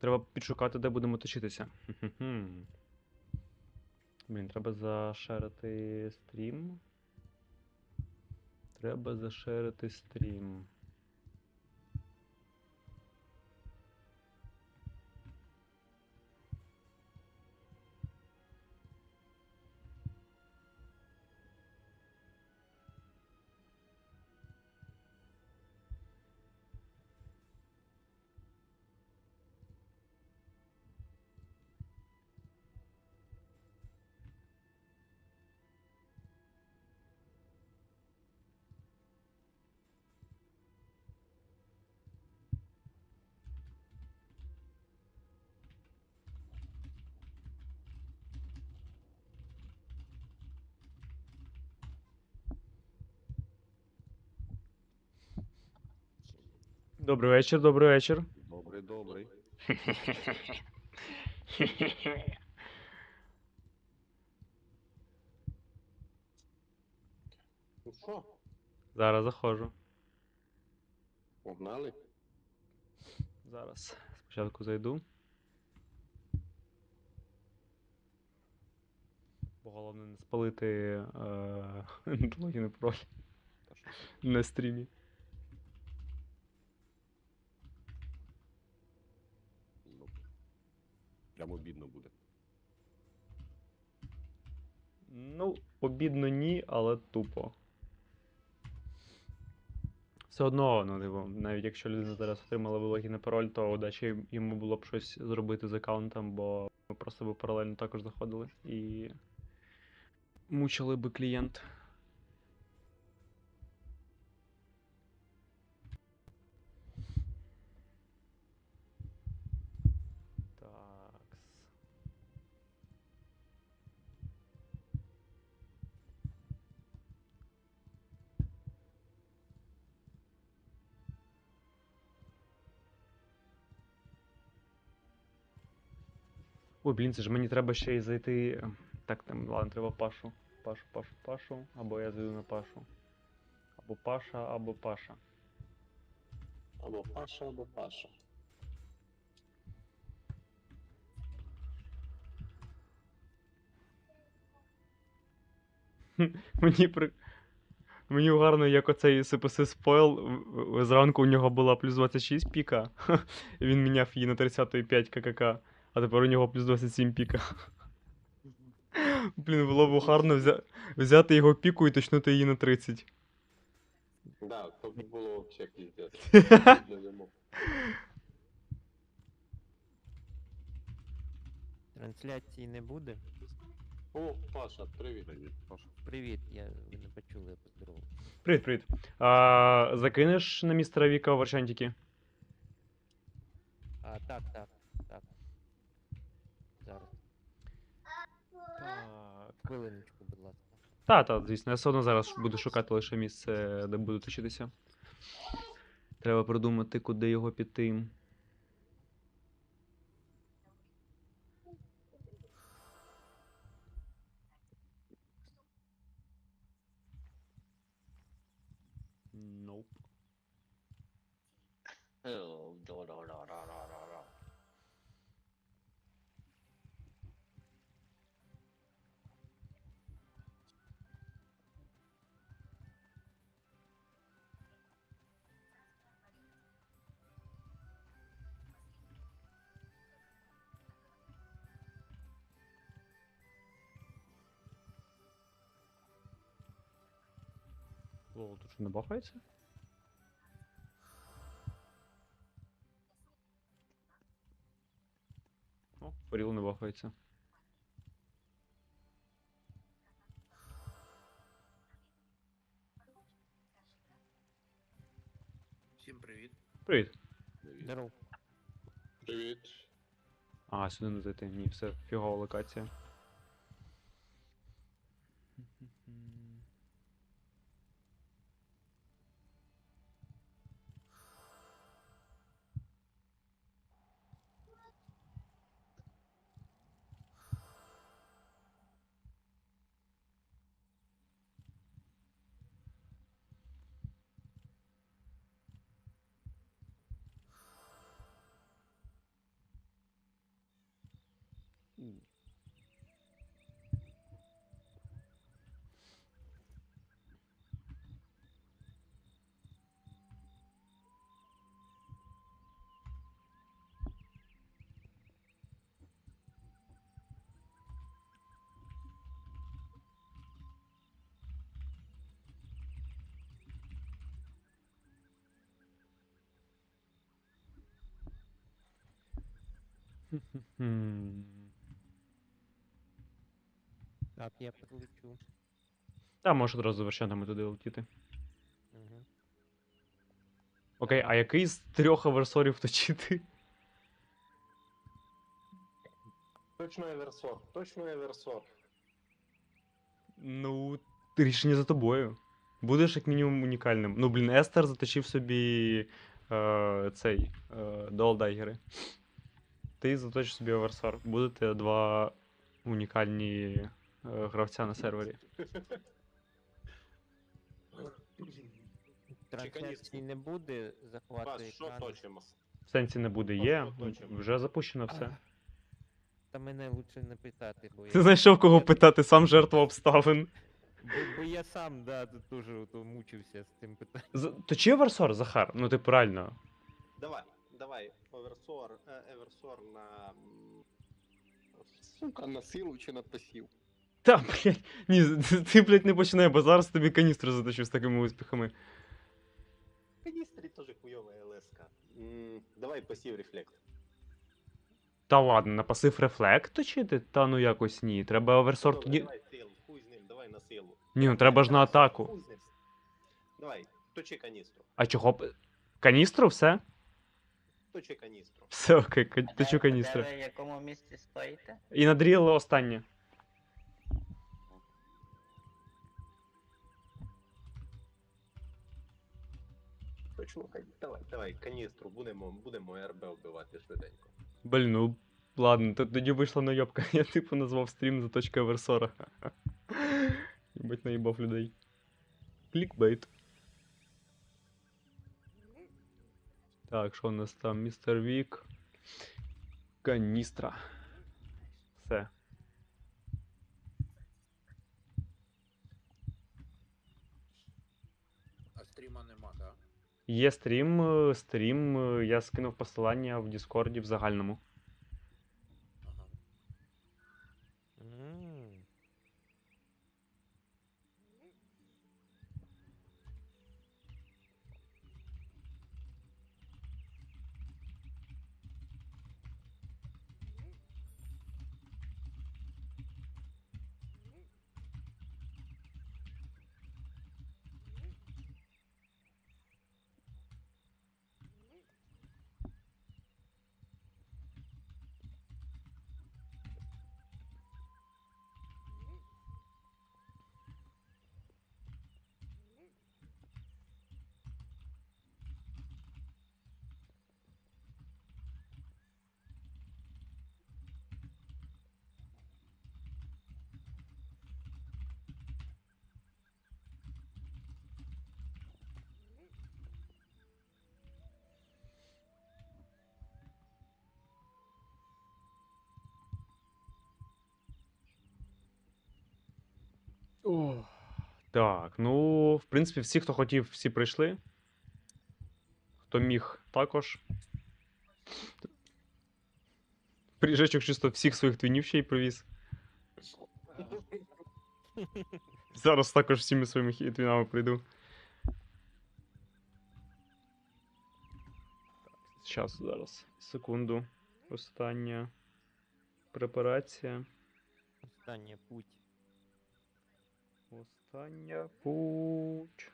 Треба підшукати, де будемо точитися. Блін, треба зашерити стрім. Треба зашерити стрім. Добрий вечір, добрий вечір. Добрий, добрий. Ну що, Зараз заходжу. погнали? Зараз. Спочатку зайду. Бо головне не спалити е, логін і пароль Та що на стрімі. Ну, прям обідно буде. Ну, обідно ні, але тупо. Все одно, ну, типу, навіть якщо людина зараз отримала би логін і пароль, то удачі йому було б щось зробити з аккаунтом, бо ми просто би паралельно також заходили і мучили би клієнт. Ой, блін, це ж мені треба ще й зайти. Так, там, ладно, треба Пашу. Пашу, Пашу, Пашу. Або я зайду на Пашу. Або Паша, або Паша. Або Паша, або Паша. Мені при... Мені гарно, як оцей СПС спойл. Зранку у нього була плюс 26 піка. Він міняв її на 35 ККК, а тепер у нього плюс 27 піка. Блін, було б гарно взя... взяти його піку і точнути її на 30. Да, то б було взагалі піздець. Трансляції не буде. О, Паша, привіт. Привіт, Паша. Привіт, я ви не почули, я поздоровав. Привіт, привіт. А, закинеш на містера Віка варшантики? А, так, так, так. Зараз. Так. Хвилиночку, будь ласка. Та, та, звісно, я все одно зараз буду шукати лише місце, де буду точитися. Треба придумати, куди його піти. Nope. Лол, тут що не бахається? О, Форіл не бахається. Всім привіт. Привіт. Привіт. Здоров. Привіт. А, сюди не зайти. Ні, все, фігова локація. Так, я прилечу. Та, можеш одразу з вершинами туди летіти. Угу. Окей, а який з трьох аверсорів точити? Точно Еверсор, точно Еверсор. Ну, рішення за тобою. Будеш як мінімум унікальним. Ну, блін, Естер заточив собі е, цей е, Долдайгери. Ти заточиш собі Оверсор. Будете два унікальні е, гравця на сервері. Трансляції не буде, захвату що екрану. точимо? В сенсі не буде. Є, вже запущено все. Та мене лучше не питати, бо Ти я... знайшов кого питати, сам жертва обставин. Бо, бо я сам, да, тут дуже ото мучився з цим питанням. З- Точи Оверсор, Захар? Ну, ти правильно. Давай, давай, Оверсор, Еверсор на... Сука, на силу чи на пасів? Та, блядь, ні, ти, блядь, не починай, бо зараз тобі каністру заточу з такими успіхами. Каністрі теж хуйова ЛСК. М, Давай пасів рефлект. Та ладно, на пасив рефлект точити? Та ну якось ні. Треба оверсор Добре, тоді. Давай силу, хуй з ним, давай на силу. Ні, ну треба ж на Давай, атаку. хуй з ним. Давай, точи каністру, А чого б. Каністру, все? точи каністру. Все окей, ка- А точу де- каністру. Де ви в якому місці стоїте? І надріли останнє. Точно, хай- давай, давай, каністру, будемо, будемо РБ вбивати швиденько. Блін, ну ладно, то- тоді вийшла найобка. Я типу назвав стрім за точки оверсора. Єбать наїбав людей. Клікбейт. Так, що у нас там? Містер Вік. Каністра. Все. А стріма нема, так? Є стрім, е, стрім, е, я скинув посилання в Діскорді в загальному. Ага. М. Так, ну, в принципі, всі, хто хотів, всі прийшли. Хто міг, також. Приїжджачок чисто всіх своїх твінів ще й привіз. Зараз також всіми своїми твінами прийду. Зараз, зараз. Секунду. Остання препарація. Остання путь. Остання путь.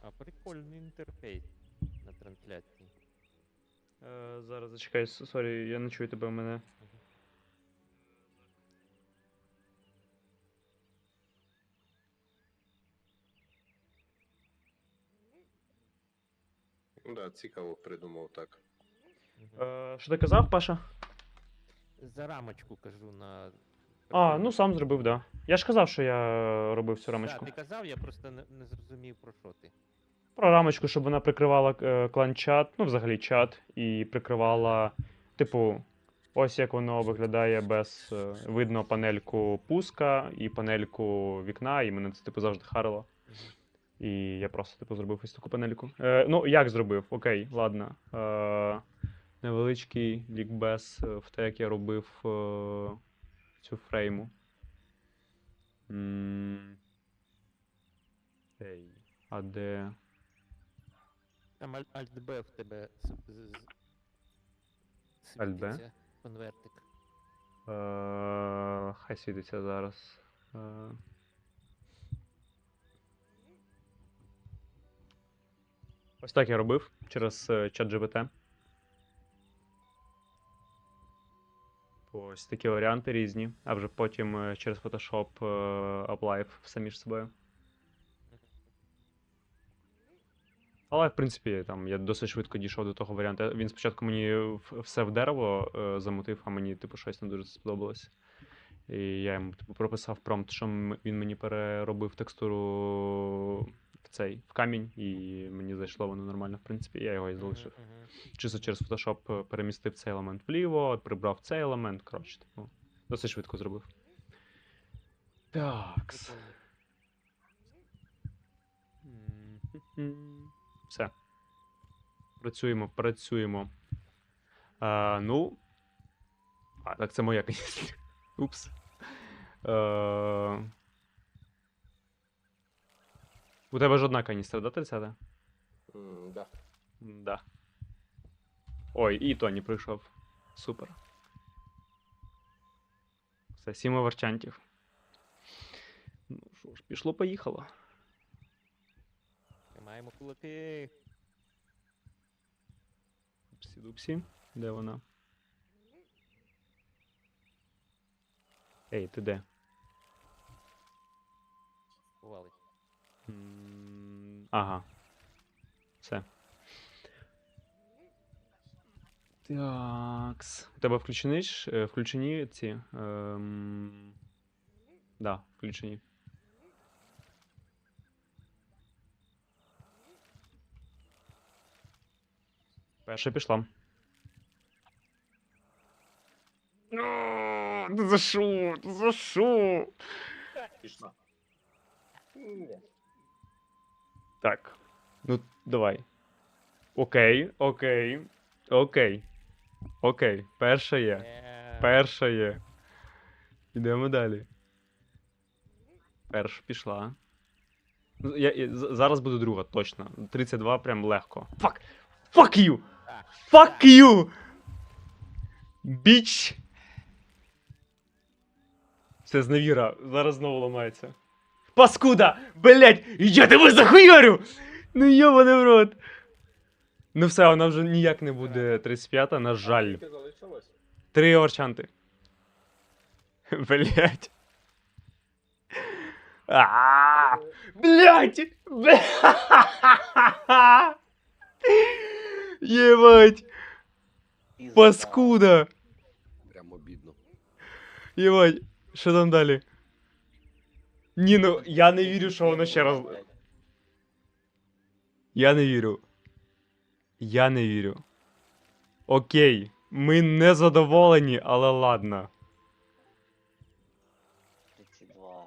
А прикольний інтерфейс на трансляції. Е, зараз зачекай, с- сорі, я не чую тебе у мене. Ну да, цікаво придумав так. Е, що ти казав, Паша? За рамочку кажу на. А, ну сам зробив, да. Я ж казав, що я робив цю рамочку. Так, ти казав, я просто не, не зрозумів про що ти. Про рамочку, щоб вона прикривала е, клан-чат, ну взагалі чат, і прикривала, типу, ось як воно виглядає без е, видно панельку пуска і панельку вікна, і мене це типу завжди харило. І я просто типу зробив ось таку панельку. Е, ну, як зробив? Окей, ладно. Е, невеличкий лікбез е, в те, як я робив е, цю фрейму. М. Ей, а де. Там Alt- Alt-B в тебе Alt-B? Конвертик. Е, хай світиться зараз. Е. Ось так я робив через е, чат GPT. Ось такі варіанти різні, а вже потім е, через Photoshop е, аплайв все між собою. Але, в принципі, там я досить швидко дійшов до того варіанту. Він спочатку мені все в дерево е, замутив, а мені, типу, щось не дуже сподобалось. І я йому типу, прописав промпт, що він мені переробив текстуру в цей в камінь, і мені зайшло воно нормально, в принципі, я його і залишив. Мгм, мгм. Чисто через Photoshop е, перемістив цей елемент вліво, прибрав цей елемент. Коротше, типу, досить швидко зробив. Такс. Все. Працюємо, працюємо. А, ну. А, так це моя каністра. Упс. Е, У тебе ж одна каністра, да, 30? М, Да. Да. Ой, і Тоні прийшов. Супер. Все, сім оверчантів. Ну що ж, пішло, поїхало. Тримаємо кулаки. Псі-дупсі. Де вона? Ей, ти де? Валить. Ага. Все. Такс. У тебе включені, ж- е, включені ці. Ем... Да, включені. Перша пішла. Ну За що? За що? Пішла. Так. Ну, давай. Окей, окей. Окей. Окей. Перша є. Е, Перша є. Йдемо далі. Перша пішла. Ну, Я, я, зараз буде друга, точно. 32 прям легко. Fuck! Fuck you! Так, Fuck you! Біч! Все, зневіра, зараз знову ламається. Паскуда! Блять! Я тебе захуярю! Ну йобаний в рот! Ну все, вона вже ніяк не буде 35, на жаль. Скільки залишилось? Три орчанти. Блять. А, блять! Єбать! Пізда. Паскуда! Прям обідно. Єбать, що там далі? Ні, ну я не вірю, що воно ще раз. Я не вірю. Я не вірю. Окей, ми не задоволені, але ладно. 32.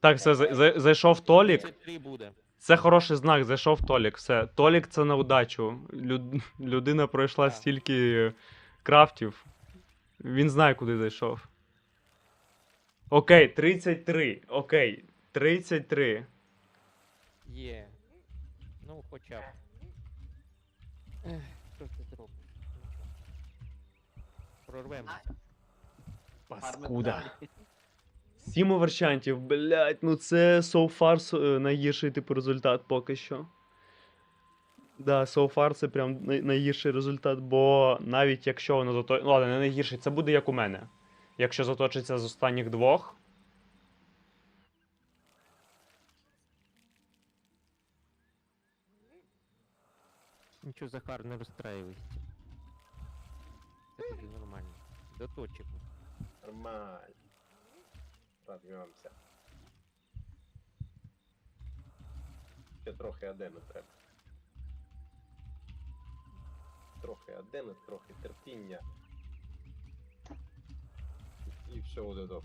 Так, все, за- за- зайшов Толік. 33 буде. Це хороший знак, зайшов Толік. Все. Толік це на удачу. Люд... Людина пройшла Так. стільки крафтів. Він знає, куди зайшов. Окей, 33. Окей. 33. Є. Ну, хоча б. Ех, Що ти зробиш? Нічого. Прорвемося. Паскуда. Сім оверчантів, блять, ну це so far so- е, найгірший типу результат поки що. Да, so far це прям най- найгірший результат, бо навіть якщо воно зато. Ну ладно, не найгірший, це буде як у мене. Якщо заточиться з останніх двох. Нічого, Захар, не розстраюйся. Це буде нормально. Доточимо. Нормально. Розберемося. Ще трохи адену треба. Трохи адену, трохи терпіння. и все вот это.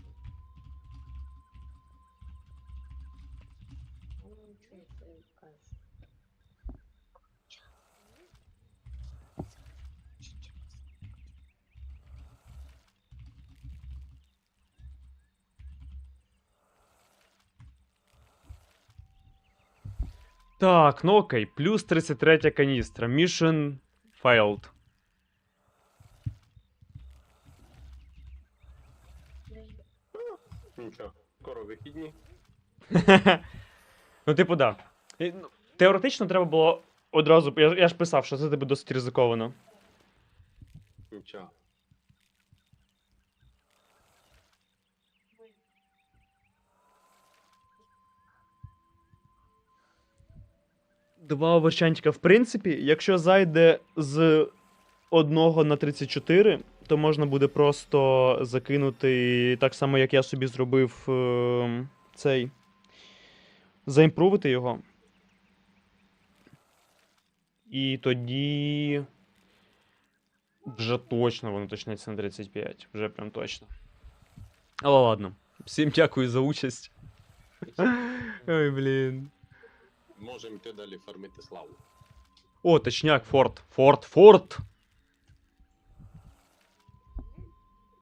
Так, ну окей, плюс 33 каністра. Mission failed. Нічого, скоро вихідні. ну, типу, да. І, ну, Теоретично треба було одразу. Я, я ж писав, що це типу досить ризиковано. Нічого. Два оверчантика. В принципі, якщо зайде з 1 на 34, то можна буде просто закинути так само, як я собі зробив е, цей. Заімпрувити його. І тоді. Вже точно воно почнеться на 35. Вже прям точно. Але ладно. Всім дякую за участь. Ой, блін. Можемо йти далі фармити славу. О, точняк, форт. Форт, форт.